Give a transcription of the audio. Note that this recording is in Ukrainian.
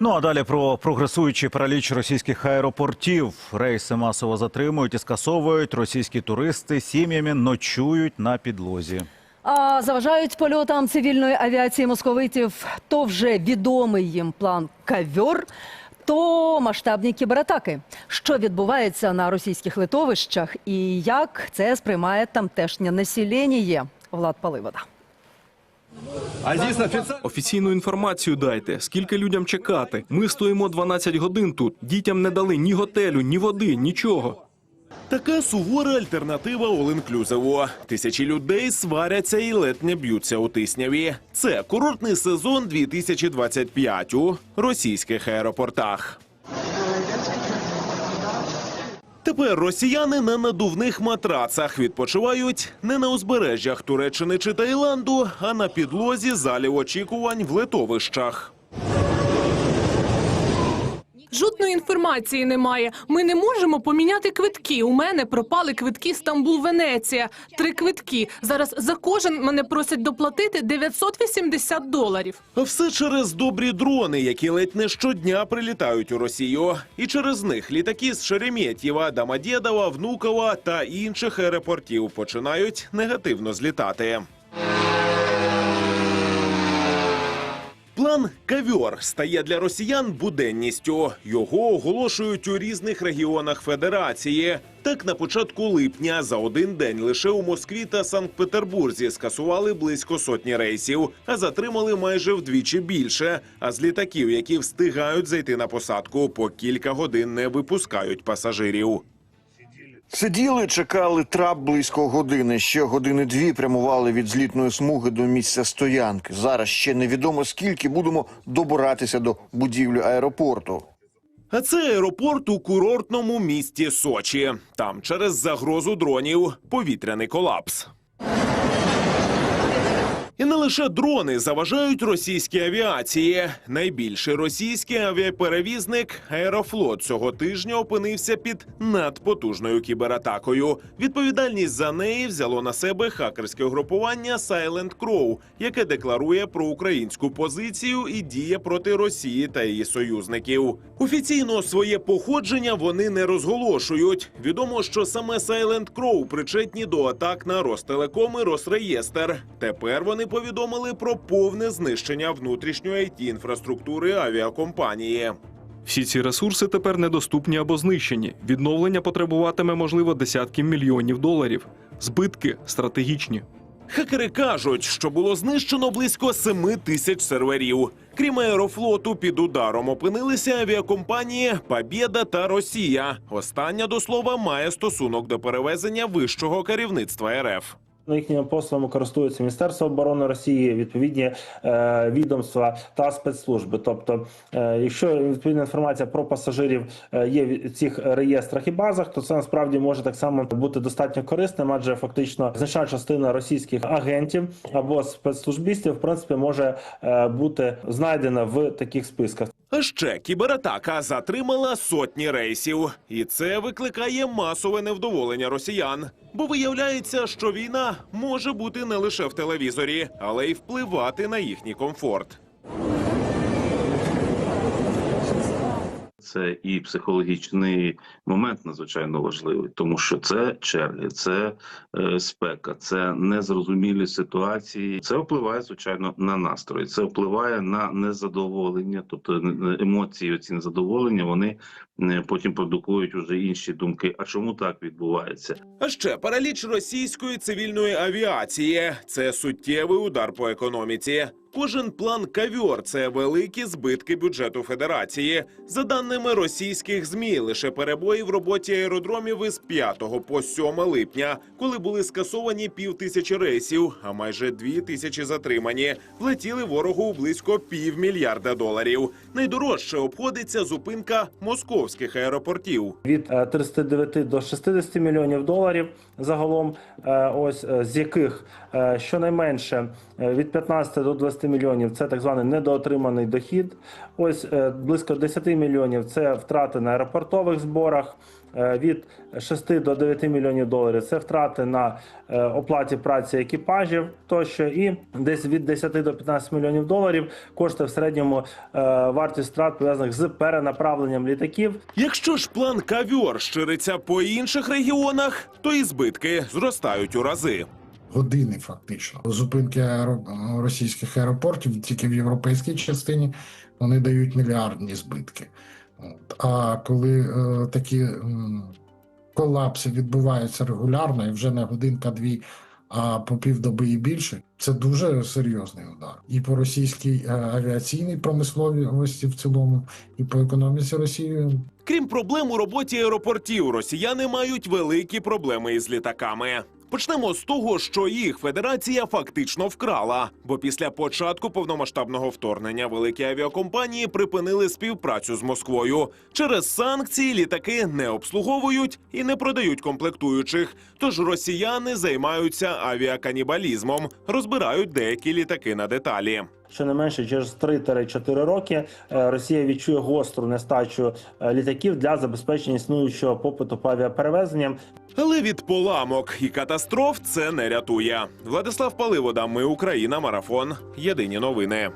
Ну а далі про прогресуючий параліч російських аеропортів. Рейси масово затримують і скасовують. Російські туристи сім'ями ночують на підлозі. А заважають польотам цивільної авіації московитів то вже відомий їм план «Кавьор», то масштабні кібератаки. Що відбувається на російських литовищах і як це сприймає тамтешнє населення? Влад Паливода. Офіційну інформацію дайте. Скільки людям чекати? Ми стоїмо 12 годин тут. Дітям не дали ні готелю, ні води, нічого. Така сувора альтернатива all-inclusive. Тисячі людей сваряться і ледь не б'ються у тисняві. Це курортний сезон 2025 у російських аеропортах. Тепер росіяни на надувних матрацах відпочивають не на узбережжях Туреччини чи Таїланду, а на підлозі залів очікувань в литовищах. Жодної інформації немає. Ми не можемо поміняти квитки. У мене пропали квитки Стамбул Венеція. Три квитки. Зараз за кожен мене просять доплатити 980 доларів. Все через добрі дрони, які ледь не щодня прилітають у Росію. І через них літаки з Шереметьєва, Домодєдова, Внукова та інших аеропортів починають негативно злітати. План «Кавьор» стає для росіян буденністю. Його оголошують у різних регіонах федерації. Так, на початку липня за один день лише у Москві та Санкт-Петербурзі скасували близько сотні рейсів, а затримали майже вдвічі більше. А з літаків, які встигають зайти на посадку, по кілька годин не випускають пасажирів. Сиділи, чекали трап близько години. Ще години дві прямували від злітної смуги до місця стоянки. Зараз ще невідомо скільки будемо добиратися до будівлі аеропорту. А це аеропорт у курортному місті Сочі. Там через загрозу дронів повітряний колапс. І не лише дрони заважають російській авіації. Найбільший російський авіаперевізник Аерофлот цього тижня опинився під надпотужною кібератакою. Відповідальність за неї взяло на себе хакерське угрупування Silent Crow, яке декларує про українську позицію і діє проти Росії та її союзників. Офіційно своє походження вони не розголошують. Відомо, що саме Silent Crow причетні до атак на Ростелеком і Росреєстр. Тепер вони повідомили про повне знищення внутрішньої it інфраструктури авіакомпанії. Всі ці ресурси тепер недоступні або знищені. Відновлення потребуватиме, можливо, десятків мільйонів доларів. Збитки стратегічні. Хакери кажуть, що було знищено близько 7 тисяч серверів. Крім аерофлоту, під ударом опинилися авіакомпанії Побєда та Росія. Остання до слова має стосунок до перевезення вищого керівництва РФ. Їхніми послугами користуються Міністерство оборони Росії, відповідні е, відомства та спецслужби. Тобто, е, якщо відповідна інформація про пасажирів е, є в цих реєстрах і базах, то це насправді може так само бути достатньо корисним, адже фактично значна частина російських агентів або спецслужбістів, в принципі, може е, бути знайдена в таких списках. А ще кібератака затримала сотні рейсів, і це викликає масове невдоволення росіян. Бо виявляється, що війна може бути не лише в телевізорі, але й впливати на їхній комфорт. Це і психологічний момент надзвичайно важливий, тому що це черги, це е, спека, це незрозумілі ситуації. Це впливає звичайно на настрої. Це впливає на незадоволення, тобто е, емоції, ці незадоволення, вони е, потім продукують уже інші думки. А чому так відбувається? А ще параліч російської цивільної авіації це суттєвий удар по економіці. Кожен план кавьор це великі збитки бюджету федерації. За даними російських змі, лише перебої в роботі аеродромів із 5 по 7 липня, коли були скасовані пів тисячі рейсів, а майже дві тисячі затримані, влетіли ворогу близько півмільярда доларів. Найдорожче обходиться зупинка московських аеропортів. від е, 39 до 60 мільйонів доларів загалом, е, ось е, з яких е, щонайменше е, від 15 до 20 мільйонів це так званий недоотриманий дохід. Ось е, близько 10 мільйонів це втрати на аеропортових зборах. Е, Від 6 до 9 мільйонів доларів це втрати на е, оплаті праці екіпажів тощо, і десь від 10 до 15 мільйонів доларів коштує в середньому вартість втрат пов'язаних з перенаправленням літаків Якщо ж план кавьор шириться по інших регіонах, то і збитки зростають у рази. Години фактично. Зупинки аеро- російських аеропортів тільки в європейській частині вони дають мільярдні збитки. А коли е, такі м, колапси відбуваються регулярно і вже не годинка-дві, а по півдоби і більше, це дуже серйозний удар. І по російській е, авіаційній промисловості в цілому, і по економіці Росії Крім проблем у роботі аеропортів, росіяни мають великі проблеми із літаками. Почнемо з того, що їх федерація фактично вкрала, бо після початку повномасштабного вторгнення великі авіакомпанії припинили співпрацю з Москвою. Через санкції літаки не обслуговують і не продають комплектуючих. Тож росіяни займаються авіаканібалізмом, розбирають деякі літаки на деталі. Щонайменше через 3-4 роки е, Росія відчує гостру нестачу е, літаків для забезпечення існуючого попиту по авіаперевезенням. Але від поламок і катастроф це не рятує. Владислав Паливода, ми Україна, марафон. Єдині новини.